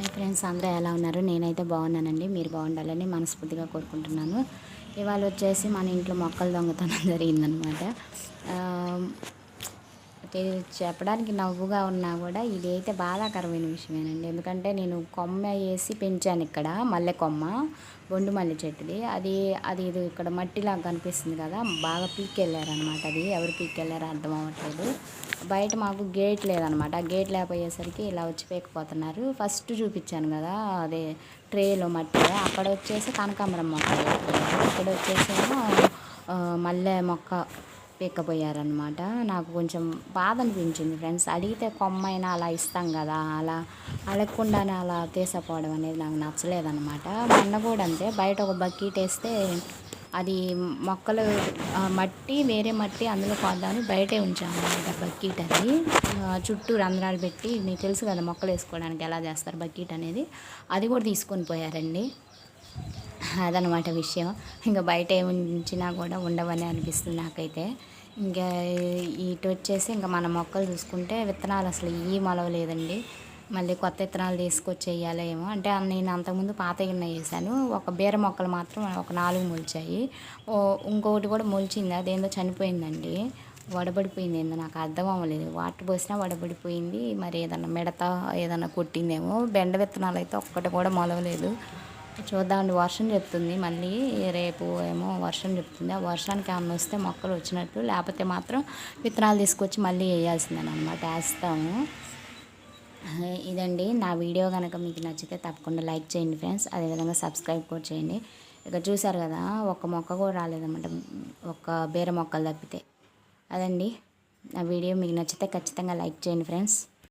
Hi friends అందరూ ఎలా ఉన్నారు? నేనైతే బాగున్నానండి. మీరు బాగుండాలని మనస్ఫూర్తిగా కోరుకుంటున్నాను. ఇవాళ వచ్చేసి మన ఇంట్లో మొక్కలు దొంగతనం జరిగిందనమాట. చెప్పడానికి నవ్వుగా ఉన్నా కూడా ఇది అయితే బాధాకరమైన విషయమేనండి. ఎందుకంటే నేను కొమ్మ వేసి పెంచాను ఇక్కడ మల్లె కొమ్మ బొండు మల్లె చెట్టుది. అది అది ఇది ఇక్కడ మట్టిలాగా కనిపిస్తుంది కదా బాగా పీకెళ్ళారనమాట. అది ఎవరు పీకెళ్ళారో అర్థం అవ్వట్లేదు. బయట మాకు గేట్ లేదనమాట. గేట్ లేకపోయేసరికి ఇలా వచ్చి పేకపోతున్నారు. ఫస్ట్ చూపించాను కదా అదే ట్రేలో మట్టి. అక్కడ వచ్చేసి కనకాంబరం మొక్క అక్కడ ఇక్కడ వచ్చేసేమో మల్లె మొక్క పీక్కపోయారనమాట నాకు కొంచెం బాధ అనిపించింది ఫ్రెండ్స్. అడిగితే కొమ్మైనా అలా ఇస్తాం కదా అలా అడగకుండానే అలా తీసపోవడం అనేది నాకు నచ్చలేదనమాట. మొన్న కూడా అంతే బయట ఒక బకెట్ వేస్తే అది మొక్కలు మట్టి వేరే మట్టి అందులో కొద్దామని బయటే ఉంచాము అనమాట బకెట్ అది. చుట్టూ రంధ్రాలు పెట్టి మీకు తెలుసు కదా మొక్కలు వేసుకోవడానికి ఎలా చేస్తారు బకెట్ అనేది. అది కూడా తీసుకొని పోయారండి. అదనమాట విషయం. ఇంకా బయట ఉంచినా కూడా ఉండవని అనిపిస్తుంది నాకైతే. ఇంకా ఇటు వచ్చేసి ఇంకా మన మొక్కలు చూసుకుంటే విత్తనాలు అసలు ఈ మొలవలేదండి మళ్ళీ కొత్త విత్తనాలు తీసుకొచ్చి వేయాలో ఏమో అంటే నేను అంతకుముందు పాత గిన్నె వేసాను ఒక బీర మొక్కలు మాత్రం ఒక నాలుగు మొలిచాయి. ఓ ఇంకొకటి కూడా మొలిచింది. అదేందో చనిపోయిందండి. వడబడిపోయింది ఏందో నాకు అర్థం అవ్వలేదు. వాటర్ పోసినా వడబడిపోయింది. మరి ఏదన్నా మిడత ఏదన్నా కొట్టిందేమో. బెండ విత్తనాలు అయితే ఒక్కటి కూడా మొలవలేదు. చూద్దామండి. వర్షం చెప్తుంది. మళ్ళీ రేపు ఏమో వర్షం చెప్తుంది. ఆ వర్షానికి ఏమన్నా వస్తే మొక్కలు వచ్చినట్టు లేకపోతే మాత్రం విత్తనాలు తీసుకొచ్చి మళ్ళీ వేయాల్సిందని అనమాట వేస్తాము. ఇదండి. నా వీడియో కనుక మీకు నచ్చితే తప్పకుండా లైక్ చేయండి ఫ్రెండ్స్. అదేవిధంగా సబ్స్క్రైబ్ కూడా చేయండి. ఇక చూసారు కదా ఒక్క మొక్క కూడా రాలేదన్నమాట. ఒక్క బీర మొక్కలు తప్పితే. అదండి. నా వీడియో మీకు నచ్చితే ఖచ్చితంగా లైక్ చేయండి ఫ్రెండ్స్.